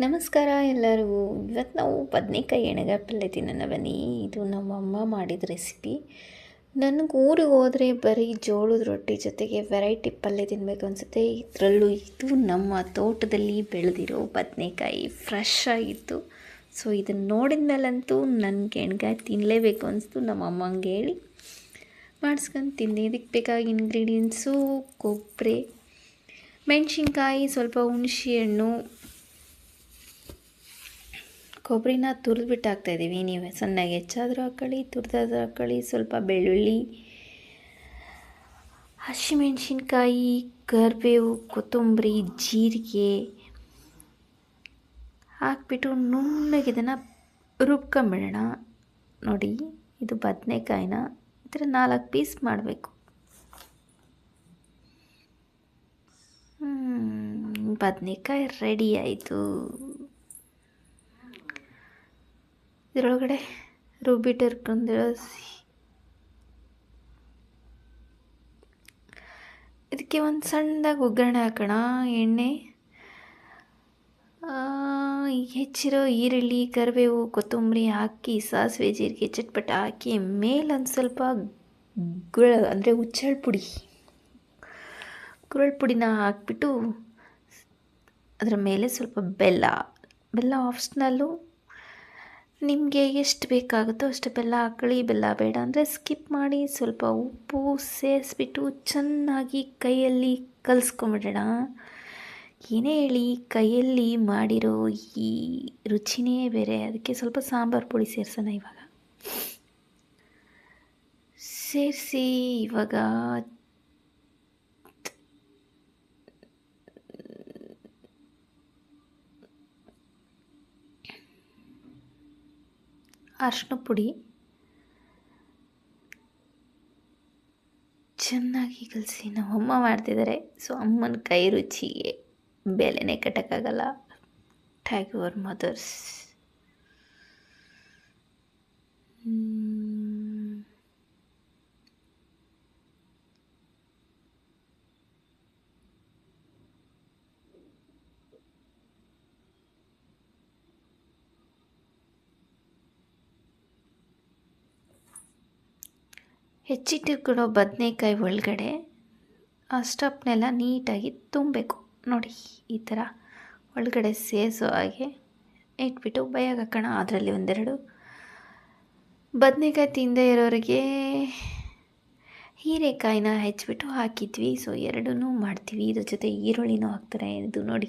ನಮಸ್ಕಾರ ಎಲ್ಲರಿಗೂ ಇವತ್ತು ನಾವು ಬದನೇಕಾಯಿ ಎಣ್ಣೆಗಾಯಿ ಪಲ್ಯ ತಿನ್ನೋಣ ಬನ್ನಿ. ಇದು ನಮ್ಮ ಅಮ್ಮ ಮಾಡಿದ ರೆಸಿಪಿ. ನನಗೆ ಊರಿಗೆ ಹೋದರೆ ಬರೀ ಜೋಳದ ರೊಟ್ಟಿ ಜೊತೆಗೆ ವೆರೈಟಿ ಪಲ್ಯ ತಿನ್ನಬೇಕು ಅನಿಸುತ್ತೆ. ಇದರಲ್ಲೂ ಇದು ನಮ್ಮ ತೋಟದಲ್ಲಿ ಬೆಳೆದಿರೋ ಬದನೇಕಾಯಿ ಫ್ರೆಶ್ ಆಗಿತ್ತು. ಸೊ ಇದನ್ನು ನೋಡಿದ ಮೇಲಂತೂ ನನಗೆ ಎಣ್ಗಾಯಿ ತಿನ್ನಲೇಬೇಕು ಅನಿಸ್ತು. ನಮ್ಮ ಅಮ್ಮಂಗೆ ಹೇಳಿ ಮಾಡಿಸ್ಕೊಂಡು ತಿಂದೆ. ಇದಕ್ಕೆ ಬೇಕಾಗಿ ಇಂಗ್ರೀಡಿಯೆಂಟ್ಸು ಕೊಬ್ಬರಿ ಮೆಣಸಿನ್ಕಾಯಿ, ಸ್ವಲ್ಪ ಹುಣಸೆ ಹಣ್ಣು ಕೊಬ್ಬರಿನ ತುರಿದ್ಬಿಟ್ಟು ಹಾಕ್ತಾಯಿದ್ದೀವಿ ನೀವೇ. ಸಣ್ಣಗೆ ಹೆಚ್ಚಾದರೂ ಹಾಕ್ಕೊಳ್ಳಿ ತುರಿದಾದ್ರೂ ಹಾಕ್ಕೊಳ್ಳಿ ಸ್ವಲ್ಪ ಬೆಳ್ಳುಳ್ಳಿ, ಹಸಿಮೆಣ್ಸಿನ್ಕಾಯಿ, ಕರಿಬೇವು, ಕೊತ್ತಂಬರಿ, ಜೀರಿಗೆ ಹಾಕ್ಬಿಟ್ಟು ನುಣ್ಣಗೆ ಇದನ್ನು ರುಬ್ಕೊಂಬಿಡೋಣ. ನೋಡಿ, ಇದು ಬದನೆಕಾಯಿನ ಈ ಥರ ನಾಲ್ಕು ಪೀಸ್ ಮಾಡಬೇಕು. ಬದನೆಕಾಯಿ ರೆಡಿ ಆಯಿತು. ಇದರೊಳಗಡೆ ರುಬ್ಬಿಟ್ಟಿರ್ಕೊಂಡಿರೋ ಇದಕ್ಕೆ ಒಂದು ಸಣ್ಣದಾಗಿ ಒಗ್ಗರಣೆ ಹಾಕೋಣ. ಎಣ್ಣೆ ಹೆಚ್ಚಿರೋ ಈರುಳ್ಳಿ, ಕರಿಬೇವು, ಕೊತ್ತಂಬರಿ ಹಾಕಿ, ಸಾಸಿವೆ, ಜೀರಿಗೆ, ಚಟ್ಪಟ ಹಾಕಿ ಮೇಲೆ ಒಂದು ಸ್ವಲ್ಪ ಗುಳ, ಅಂದರೆ ಹುಚ್ಚಳ ಪುಡಿ. ಗುರಳ್ ಪುಡಿನ ಹಾಕ್ಬಿಟ್ಟು ಅದರ ಮೇಲೆ ಸ್ವಲ್ಪ ಬೆಲ್ಲ ಬೆಲ್ಲ ಆಪ್ಷನಲ್ಲು ನಿಮಗೆ ಎಷ್ಟು ಬೇಕಾಗುತ್ತೋ ಅಷ್ಟು ಬೆಲ್ಲ ಹಾಕೊಳ್ಳಿ. ಬೆಲ್ಲ ಬೇಡ ಅಂದರೆ ಸ್ಕಿಪ್ ಮಾಡಿ ಸ್ವಲ್ಪ ಉಪ್ಪು ಸೇರಿಸ್ಬಿಟ್ಟು ಚೆನ್ನಾಗಿ ಕೈಯಲ್ಲಿ ಕಲಿಸ್ಕೊಂಬಿಡೋಣ ಏನೇ ಹೇಳಿ ಕೈಯಲ್ಲಿ ಮಾಡಿರೋ ಈ ರುಚಿನೇ ಬೇರೆ. ಅದಕ್ಕೆ ಸ್ವಲ್ಪ ಸಾಂಬಾರು ಪುಡಿ ಸೇರಿಸೋಣ ಇವಾಗ. ಸೇರಿಸಿ ಇವಾಗ ಅರ್ಶಿನ ಪುಡಿ. ಚೆನ್ನಾಗಿ ಕಲಸಿ ನಮ್ಮ ಅಮ್ಮ ಮಾಡ್ತಿದ್ದಾರೆ ಸೊ ಅಮ್ಮನ ಕೈ ರುಚಿಗೆ ಬೆಲೆನೇ ಕಟ್ಟೋಕ್ಕಾಗಲ್ಲ. ಟ್ಯಾಗ್ ಯುವರ್ ಮದರ್ಸ್ ಹೆಚ್ಚಿಟ್ಟಿರ್ಕೊಳ್ಳೋ ಬದನೆಕಾಯಿ ಒಳಗಡೆ ಆ ಸ್ಟಪ್ನೆಲ್ಲ ನೀಟಾಗಿ ತುಂಬಬೇಕು. ನೋಡಿ, ಈ ಥರ ಒಳಗಡೆ ಸೇರಿಸೋ ಹಾಗೆ ಇಟ್ಬಿಟ್ಟು ಬೈಯಾಗ ಅದರಲ್ಲಿ ಒಂದೆರಡು ಬದನೆಕಾಯಿ ತಿಂದೇ ಇರೋರಿಗೆ ಹೀರೆಕಾಯಿನ ಹೆಚ್ಚಿಬಿಟ್ಟು ಹಾಕಿದ್ವಿ. ಸೊ ಎರಡೂ ಮಾಡ್ತೀವಿ. ಇದ್ರ ಜೊತೆ ಈರುಳ್ಳಿನೂ ಹಾಕ್ತಾರೆ. ಇದು ನೋಡಿ,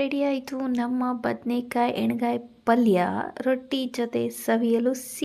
ರೆಡಿ ಆಯಿತು. ನಮ್ಮ ಬದನೆಕಾಯಿ ಎಣ್ಗಾಯಿ ಪಲ್ಯ ರೊಟ್ಟಿ ಜೊತೆ ಸವಿಯಲು ಸಿ